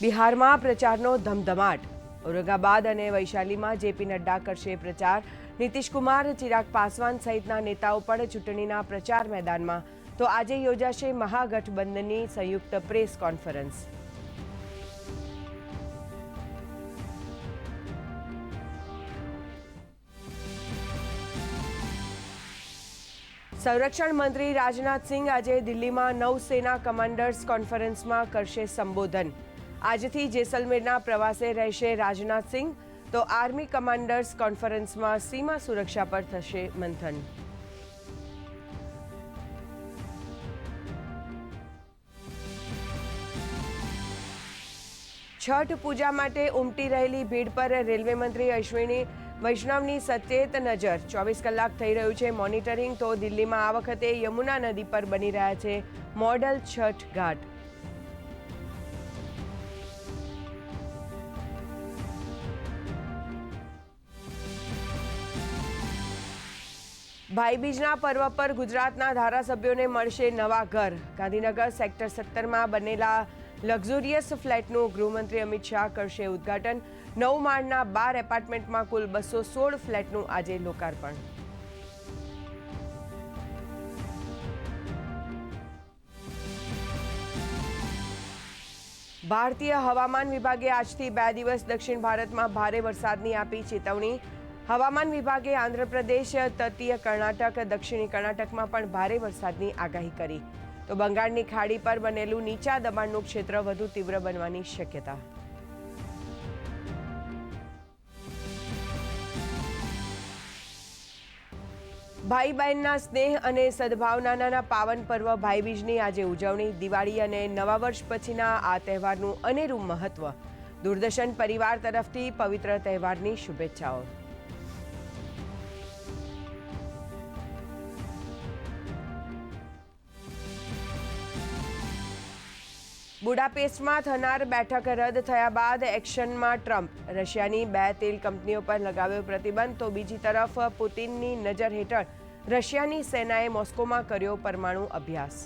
બિહારમાં પ્રચારનો ધમધમાટ. ઔરંગાબાદ અને વૈશાલીમાં જેપી નડ્ડા કરશે પ્રચાર. કુમાર ચિરાગ પાસવાન સહિતના નેતાઓ પણ ચૂંટણીના પ્રચાર મેદાનમાં. તો આજે યોજાશે મહાગઠબંધનની સંયુક્ત પ્રેસ કોન્ફરન્સ. સંરક્ષણ મંત્રી રાજનાથસિંહ આજે દિલ્હીમાં નૌસેના કમાન્ડર્સ કોન્ફરન્સમાં કરશે સંબોધન. આજથી જેસલમેરના પ્રવાસે રહેશે રાજનાથસિંહ તો આર્મી કમાન્ડર્સ કોન્ફરન્સમાં સીમા સુરક્ષા પર થશે મંથન. છઠ પૂજા માટે ઉમટી રહેલી ભીડ પર રેલવે મંત્રી અશ્વિની વૈષ્ણવની સચેત નજર. ચોવીસ કલાક થઈ રહ્યું છે મોનિટરિંગ, તો દિલ્હીમાં આ વખતે યમુના નદી પર બની રહ્યા છે મોડલ છઠ ઘાટ. ભાઈબીજના પર્વ પર ગુજરાતના ધારાસભ્યોને મળશે નવા ઘર. ગાંધીનગર સેક્ટર સત્તરમાં બનેલા લક્ઝુરિયસ ફ્લેટનું ગૃહમંત્રી અમિત શાહ કરશે ઉદ્ઘાટન. નવ માળના બાર એપાર્ટમેન્ટમાં કુલ બસો સોળ ફ્લેટનું આજે લોકાર્પણ. ભારતીય હવામાન વિભાગે આજથી બે દિવસ દક્ષિણ ભારતમાં ભારે વરસાદની આપી ચેતવણી. હવામાન વિભાગે આંધ્રપ્રદેશ, તટીય કર્ણાટક, દક્ષિણી કર્ણાટકમાં પણ ભારે વરસાદની આગાહી કરી. તો બંગાળની ખાડી પર બનેલું નીચા દબાણનું ક્ષેત્ર વધુ તીવ્ર બનવાની શક્યતા. ભાઈ બહેનના સ્નેહ અને સદભાવનાના પાવન પર્વ, ભાઈબીજની આજે ઉજવણી, દિવાળી અને નવા વર્ષ પછીના આ તહેવારનું અનેરું મહત્વ. દૂરદર્શન પરિવાર તરફથી પવિત્ર તહેવારની શુભેચ્છાઓ. બુડાપેસ્ટમાં થનાર બેઠક રદ થયા બાદ એક્શનમાં ટ્રમ્પ. રશિયાની બે તેલ કંપનીઓ પર લગાવ્યો પ્રતિબંધ, તો બીજી તરફ પુતિનની નજર હેઠળ રશિયાની સેનાએ મોસ્કોમાં કર્યો પરમાણુ અભ્યાસ.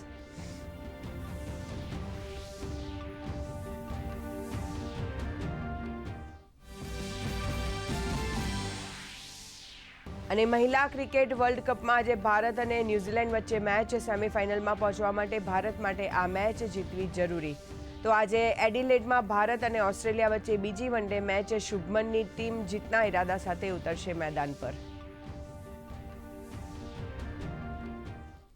અને મહિલા ક્રિકેટ વર્લ્ડ કપમાં આજે ભારત અને ન્યૂઝીલેન્ડ વચ્ચે મેચ સેમીફાઇનલમાં પહોંચવા માટે ભારત માટે આ મેચ જીતવી જરૂરી. તો આજે એડિલેડમાં ભારત અને ઓસ્ટ્રેલિયા વચ્ચે બીજી વનડે મેચ શુભમનની ટીમ જીતના ઇરાદા સાથે ઉતરશે મેદાન પર.